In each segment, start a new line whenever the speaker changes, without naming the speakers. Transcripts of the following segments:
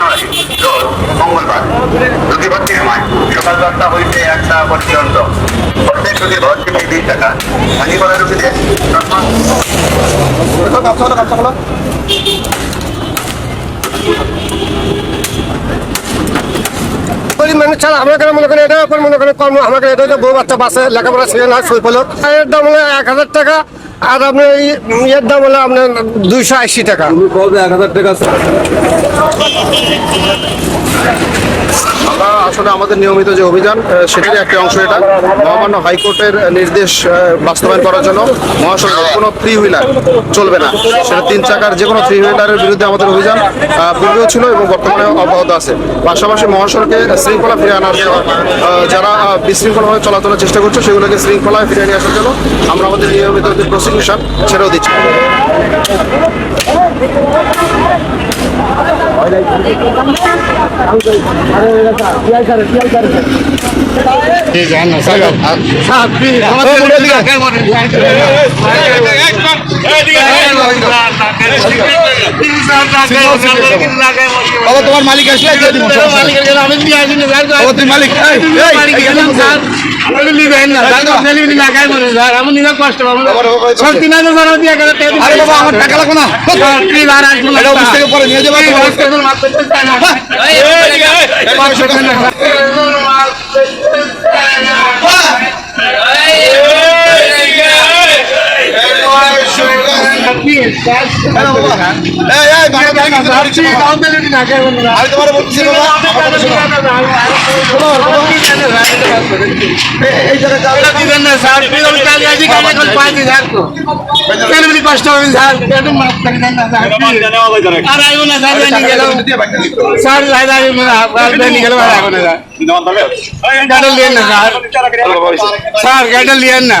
জানুয়ারি রোজ মঙ্গলবার রুগী ভর্তির সময় সকাল দশটা হইতে একটা পর্যন্ত। প্রত্যেক রুগীর ভর্তি ফি বিশ টাকা। হানি করা রুগীদের
ছাড়া আমরা কেন মনে করি এটা? এখন মনে করেন কর্ম আমাকে এটা? হচ্ছে বউ বাচ্চা বাসে, লেখাপড়া শিখে না, সই ফলক এর দাম হলো এক হাজার টাকা, আর আপনার ইয়ের দাম হলো আপনার দুইশো আশি টাকা।
এক হাজার টাকা আসলে আমাদের নিয়মিত যে অভিযান সেটারই একটা অংশ এটা। মহামান্য হাইকোর্টের নির্দেশ বাস্তবায়ন করার জন্য মহাসড়কের কোনো থ্রি হুইলার চলবে না। সেটা তিন চাকার যে কোনো থ্রি হুইলারের বিরুদ্ধে আমাদের অভিযান পূর্বেও ছিল এবং বর্তমানে অব্যাহত আছে। পাশাপাশি মহাসড়কে শৃঙ্খলা ফিরে আনার জন্য যারা বিশৃঙ্খলভাবে চলাচলের চেষ্টা করছে, সেগুলোকে শৃঙ্খলায় ফিরে নিয়ে আসার জন্য আমরা আমাদের নিয়মিত প্রসিকিউশন সেটাও দিচ্ছি।
আমাদের বাবা তোমার মালিক আসলে দিয়ে দিব বাবা তুমি মালিক এই, আরে বাবা আমার টাকা লাগবে না আমি তোমার বলছি বাবা আমার কথা শোনো। এই জায়গায় যাও।
স্যার গাড়িটা লিয়েন না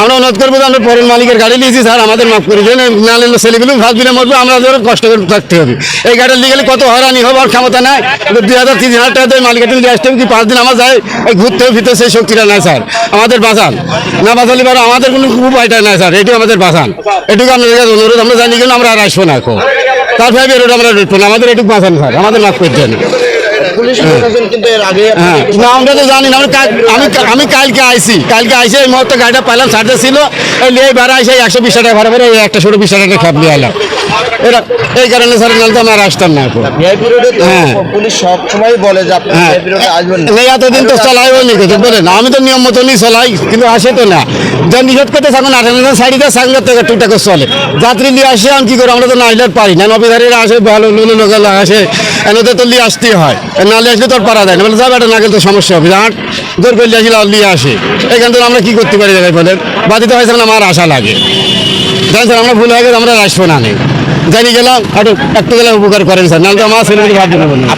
আমরা
অনুরোধ করব আমরা পরের মালিকের গাড়ি নিয়েছি, স্যার, আমাদের মাফ করে দেন। না নিলে ছেলেগুলো ভাত বিলে মরবো, আমরা কষ্ট করে থাকতে হবে। এই গাড়ি নিয়ে গেলে কত হয়রানি হবে, আর ক্ষমতা নাই। দুই হাজার, তিন হাজার টাকা দিয়ে মালিকের নিয়ে আসতে হবে কি পাঁচ দিন আমার যায়, এই ঘুরতে হবে, ফিরতে সেই শক্তিটা নাই, স্যার। আমাদের বাঁচান। না বাঁচালে পারে আমাদের কোনো উপায়টা নাই, স্যার। এটুকু আমাদের বাঁচান। এটুকু আপনাদের কাছে অনুরোধ, আমরা জানি গেলাম আমরা আর আসব না এখন। তারপরে আমরা আমাদের এটুকু বাঁচান, স্যার। আমাদের মাফ করে দেন। হ্যাঁ। না আমরা তো জানি না আমি কালকে আইছি। কালকে আইসে এই মুহূর্তে গাড়িটা পাইলাম ছিল। এই ভাড়া আইসে একশো বিশ টাকা ভাড়া ভাড়া এই একটা ষোলো বিশ টাকা খাপ নিয়ে এলাম। এরা এই কারণে স্যার নাহলে তো আমরা আসতাম না এখন।
ভিআইপি রোডে তো
হ্যাঁ।
পুলিশ সব বলে যে আপনি
হ্যাঁ। এতদিন তো কিন্তু বলেন আমি তো নিয়ম মতনই চলাই কিন্তু আসে তো না। যা নিষেধ করতে থাকুন আঠারো সাইডে সাইকেল থেকে টুকটাকে চলে। যাত্রী নিয়ে আসে আমি কি করে আমরা তো না আসলে পারি না। নবীধারীরা আসে ভালো লুলু নগেলা আসে এনাদের তো নিয়ে আসতেই হয়। নালে আসলে তোর পারা যায় না। বলে, যা বেটা, না গেলে তো সমস্যা হবে। আট জোর করলে আসলে নিয়ে আসে। এখান থেকে আমরা কি করতে পারি দেখাই বলেন বাদিতে হয়েছে না, আমার আশা লাগে। জানেন স্যার আমরা ভুল হয়ে গেছে, আমরা আসব না নেই জানি গেলাম, একটু একটু গেলে উপকার করেন স্যার, নাহলে তো আমার ছেলে না।